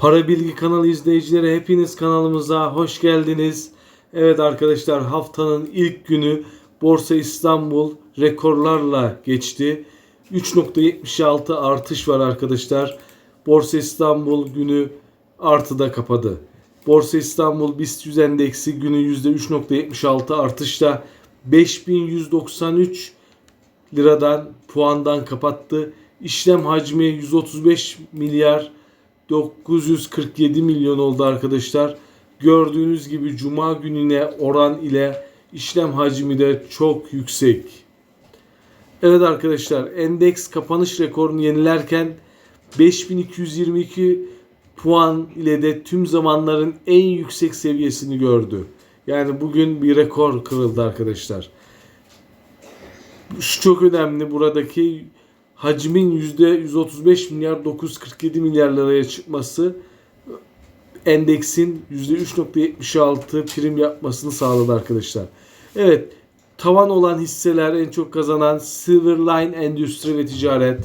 Para Bilgi kanalı izleyicileri hepiniz kanalımıza hoş geldiniz. Evet arkadaşlar haftanın ilk günü Borsa İstanbul rekorlarla geçti. 3.76 artış var arkadaşlar. Borsa İstanbul günü artıda kapadı. Borsa İstanbul BIST 100 endeksi günü %3.76 artışla 5193 liradan puandan kapattı. İşlem hacmi 135 milyar 947 milyon oldu arkadaşlar. Gördüğünüz gibi cuma gününe oran ile işlem hacmi de çok yüksek. Evet arkadaşlar endeks kapanış rekorunu yenilerken 5222 puan ile de tüm zamanların en yüksek seviyesini gördü. Yani bugün bir rekor kırıldı arkadaşlar. Şu çok önemli buradaki hacmin %135 milyar 947 milyar liraya çıkması endeksin %3.76 prim yapmasını sağladı arkadaşlar. Evet tavan olan hisseler en çok kazanan Silverline Endüstri ve Ticaret,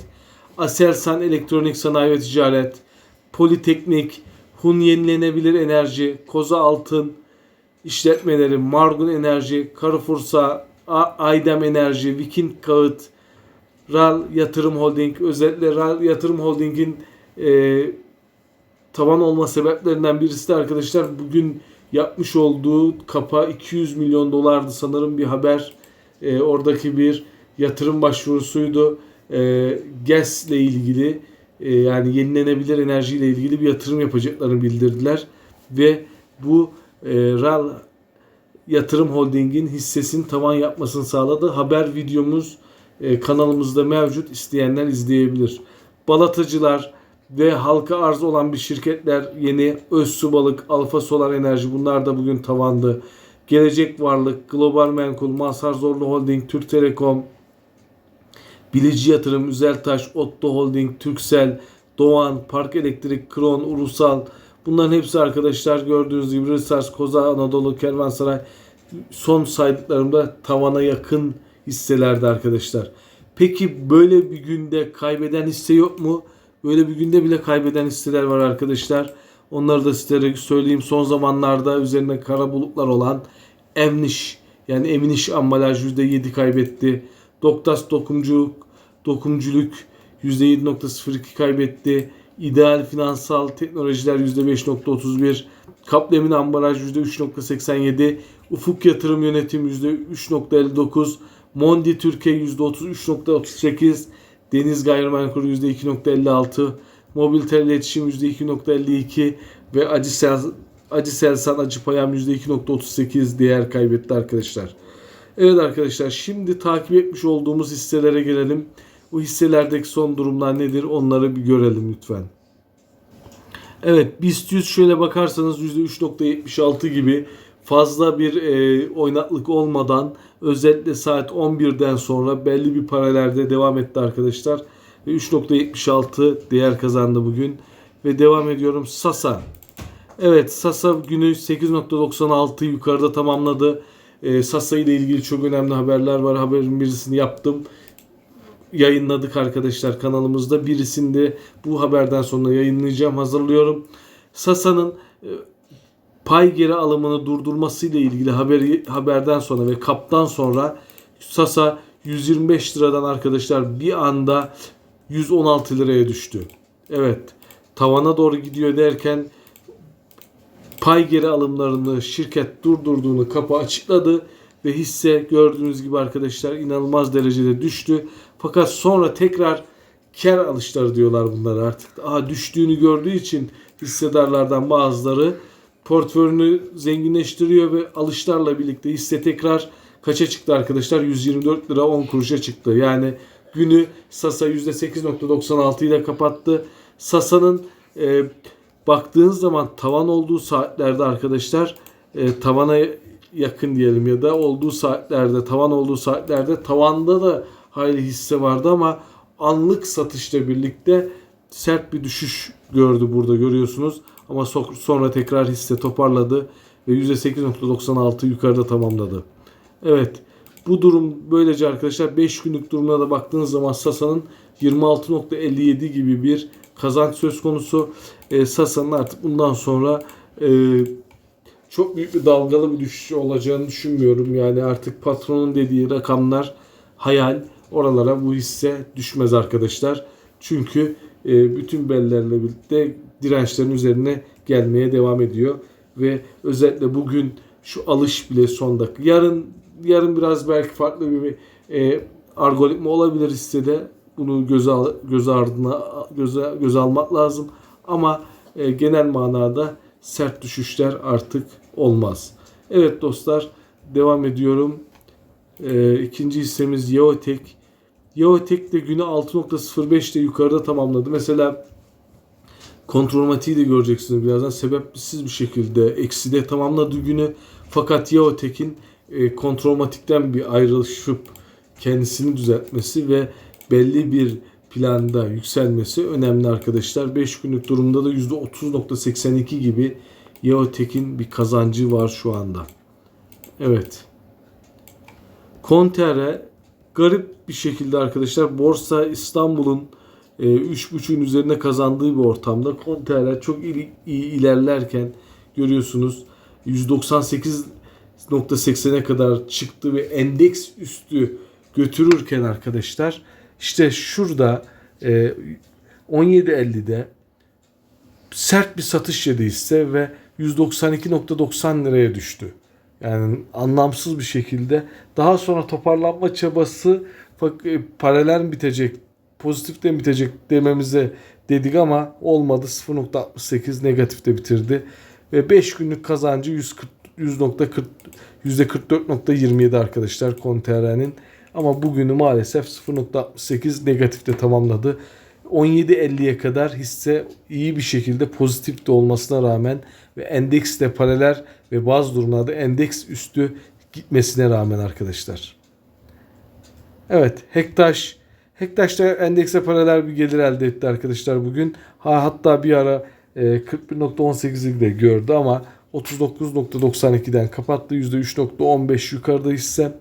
Aselsan Elektronik Sanayi ve Ticaret, Politeknik, Hun Yenilenebilir Enerji, Koza Altın işletmeleri, Margun Enerji, Carrefour'sa, Aydem Enerji, Viking Kağıt, RAL Yatırım Holding, özellikle RAL Yatırım Holding'in e, tavan olma sebeplerinden birisi de arkadaşlar bugün yapmış olduğu kapa 200 milyon dolardı sanırım bir haber. E, oradaki bir yatırım başvurusuydu. E, GES ile ilgili e, yani yenilenebilir enerji ile ilgili bir yatırım yapacaklarını bildirdiler. Ve bu e, RAL Yatırım Holding'in hissesinin tavan yapmasını sağladı. Haber videomuz e, kanalımızda mevcut. İsteyenler izleyebilir. Balatacılar ve halka arz olan bir şirketler yeni Özsu Balık, Alfa Solar Enerji bunlar da bugün tavandı. Gelecek Varlık, Global Menkul, Mazhar Zorlu Holding, Türk Telekom, Bilici Yatırım, Üzeltaş, Otto Holding, Türksel, Doğan, Park Elektrik, Kron, Ulusal bunların hepsi arkadaşlar gördüğünüz gibi Rısars, Koza, Anadolu, Kervansaray son saydıklarımda tavana yakın hisselerdi arkadaşlar. Peki böyle bir günde kaybeden hisse yok mu? Böyle bir günde bile kaybeden hisseler var arkadaşlar. Onları da sizlere söyleyeyim. Son zamanlarda üzerinde kara bulutlar olan Emniş yani Emniş ambalaj %7 kaybetti. Doktas dokumculuk, dokumculuk %7.02 kaybetti. İdeal finansal teknolojiler %5.31. Kaplemin ambalaj %3.87. Ufuk yatırım yönetim %3.59. Mondi Türkiye %33.38. Deniz Gayrimenkul %2.56. Mobiltel iletişim %2.52 ve Acısel Acıselsan Acıpayam %2.38 değer kaybetti arkadaşlar. Evet arkadaşlar şimdi takip etmiş olduğumuz hisselere gelelim. Bu hisselerdeki son durumlar nedir onları bir görelim lütfen. Evet BIST 100 şöyle bakarsanız %3.76 gibi fazla bir e, oynaklık olmadan özellikle saat 11'den sonra belli bir paralelde devam etti arkadaşlar. Ve 3.76 değer kazandı bugün. Ve devam ediyorum Sasa. Evet Sasa günü 8.96 yukarıda tamamladı. E, Sasa ile ilgili çok önemli haberler var. Haberin birisini yaptım. Yayınladık arkadaşlar kanalımızda. Birisini de bu haberden sonra yayınlayacağım. Hazırlıyorum. Sasa'nın e, pay geri alımını durdurması ile ilgili haberi, haberden sonra ve kaptan sonra Sasa 125 liradan arkadaşlar bir anda 116 liraya düştü. Evet tavana doğru gidiyor derken pay geri alımlarını şirket durdurduğunu kapı açıkladı ve hisse gördüğünüz gibi arkadaşlar inanılmaz derecede düştü. Fakat sonra tekrar kar alışları diyorlar bunlar artık. Aha düştüğünü gördüğü için hissedarlardan bazıları portföyünü zenginleştiriyor ve alışlarla birlikte hisse tekrar kaça çıktı arkadaşlar? 124 lira 10 kuruşa çıktı. Yani günü Sasa %8.96 ile kapattı. Sasa'nın e, baktığınız zaman tavan olduğu saatlerde arkadaşlar e, tavana yakın diyelim ya da olduğu saatlerde tavan olduğu saatlerde tavanda da hayli hisse vardı ama anlık satışla birlikte sert bir düşüş gördü burada görüyorsunuz. Ama sonra tekrar hisse toparladı ve %8.96 yukarıda tamamladı. Evet bu durum böylece arkadaşlar 5 günlük durumuna da baktığınız zaman Sasa'nın 26.57 gibi bir kazanç söz konusu. E, Sasa'nın artık bundan sonra e, çok büyük bir dalgalı bir düşüş olacağını düşünmüyorum. Yani artık patronun dediği rakamlar hayal. Oralara bu hisse düşmez arkadaşlar. Çünkü bütün bellerle birlikte dirençlerin üzerine gelmeye devam ediyor. Ve özellikle bugün şu alış bile son dakika. Yarın yarın biraz belki farklı bir e, algoritma olabilir hissede. Bunu göze al, göz ardına göze göze almak lazım. Ama e, genel manada sert düşüşler artık olmaz. Evet dostlar devam ediyorum. E, ikinci hissemiz Yeotek. Yeotek de günü 6.05 ile yukarıda tamamladı. Mesela kontrolmatiği de göreceksiniz birazdan. Sebepsiz bir şekilde ekside tamamladı günü. Fakat Yeotek'in e, kontrolmatikten bir ayrışıp kendisini düzeltmesi ve belli bir planda yükselmesi önemli arkadaşlar. 5 günlük durumda da %30.82 gibi Yeotek'in bir kazancı var şu anda. Evet. Konter'e garip bir şekilde arkadaşlar Borsa İstanbul'un e, 3.5'ün üzerine kazandığı bir ortamda Konter'e çok iyi, iyi ilerlerken görüyorsunuz 198.80'e kadar çıktı ve endeks üstü götürürken arkadaşlar işte şurada e, 17.50'de sert bir satış yedi hisse ve 192.90 liraya düştü. Yani anlamsız bir şekilde. Daha sonra toparlanma çabası e, paralel bitecek, pozitifte mi bitecek dememize dedik ama olmadı. 0.68 negatifte bitirdi. Ve 5 günlük kazancı 140 100.40 %44.27 arkadaşlar Conterra'nın. Ama bugünü maalesef 0.68 negatifte tamamladı. 17.50'ye kadar hisse iyi bir şekilde pozitifte olmasına rağmen ve endeksle paralel ve bazı durumlarda endeks üstü gitmesine rağmen arkadaşlar. Evet Hektaş Hektaş da endekse paralel bir gelir elde etti arkadaşlar bugün. Ha, hatta bir ara e, 41.18'i de gördü ama 39.92'den kapattı. %3.15 yukarıda hisse.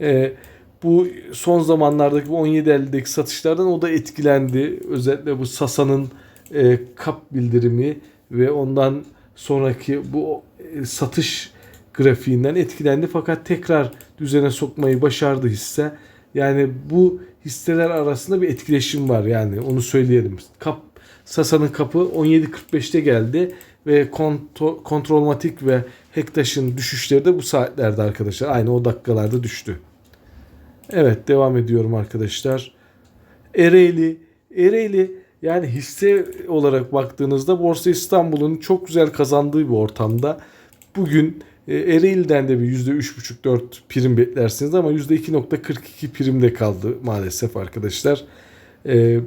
E, bu son zamanlardaki bu 17.50'deki satışlardan o da etkilendi. Özellikle bu Sasa'nın e, kap bildirimi ve ondan sonraki bu e, satış grafiğinden etkilendi. Fakat tekrar düzene sokmayı başardı hisse. Yani bu hisseler arasında bir etkileşim var yani onu söyleyelim. Kap Sasa'nın kapı 17.45'te geldi ve kontrol, kontrolmatik ve Hektaş'ın düşüşleri de bu saatlerde arkadaşlar. Aynı o dakikalarda düştü. Evet devam ediyorum arkadaşlar. Ereğli. Ereğli yani hisse olarak baktığınızda Borsa İstanbul'un çok güzel kazandığı bir ortamda. Bugün e, Ereğli'den de bir %3,5-4 prim beklersiniz ama %2,42 primde kaldı maalesef arkadaşlar. E,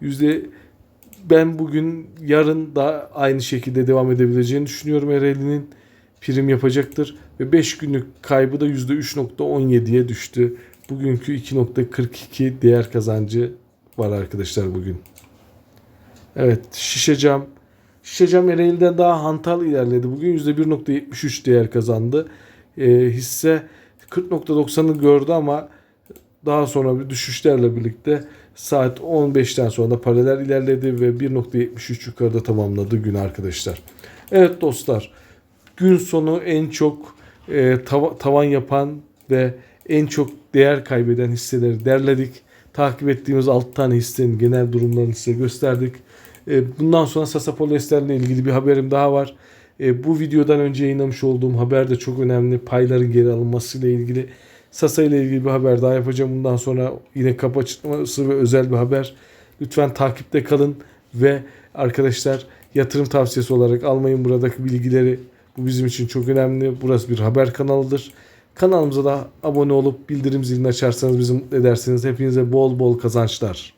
yüzde ben bugün yarın da aynı şekilde devam edebileceğini düşünüyorum Ereğli'nin prim yapacaktır ve 5 günlük kaybı da %3.17'ye düştü. Bugünkü 2.42 değer kazancı var arkadaşlar bugün. Evet şişe cam. Şişe cam Ereğli'den daha hantal ilerledi. Bugün %1.73 değer kazandı. E, hisse 40.90'ı gördü ama daha sonra bir düşüşlerle birlikte saat 15'ten sonra da paralel ilerledi ve 1.73 yukarıda tamamladı gün arkadaşlar. Evet dostlar gün sonu en çok e, tava- tavan yapan ve en çok değer kaybeden hisseleri derledik. Takip ettiğimiz 6 tane hissenin genel durumlarını size gösterdik. E, bundan sonra Sasa Polyester ile ilgili bir haberim daha var. E, bu videodan önce yayınlamış olduğum haber de çok önemli. Payların geri alınması ile ilgili. Sasa ile ilgili bir haber daha yapacağım. Bundan sonra yine kapı açılması ve özel bir haber. Lütfen takipte kalın ve arkadaşlar yatırım tavsiyesi olarak almayın buradaki bilgileri. Bu bizim için çok önemli. Burası bir haber kanalıdır. Kanalımıza da abone olup bildirim zilini açarsanız bizi mutlu edersiniz. Hepinize bol bol kazançlar.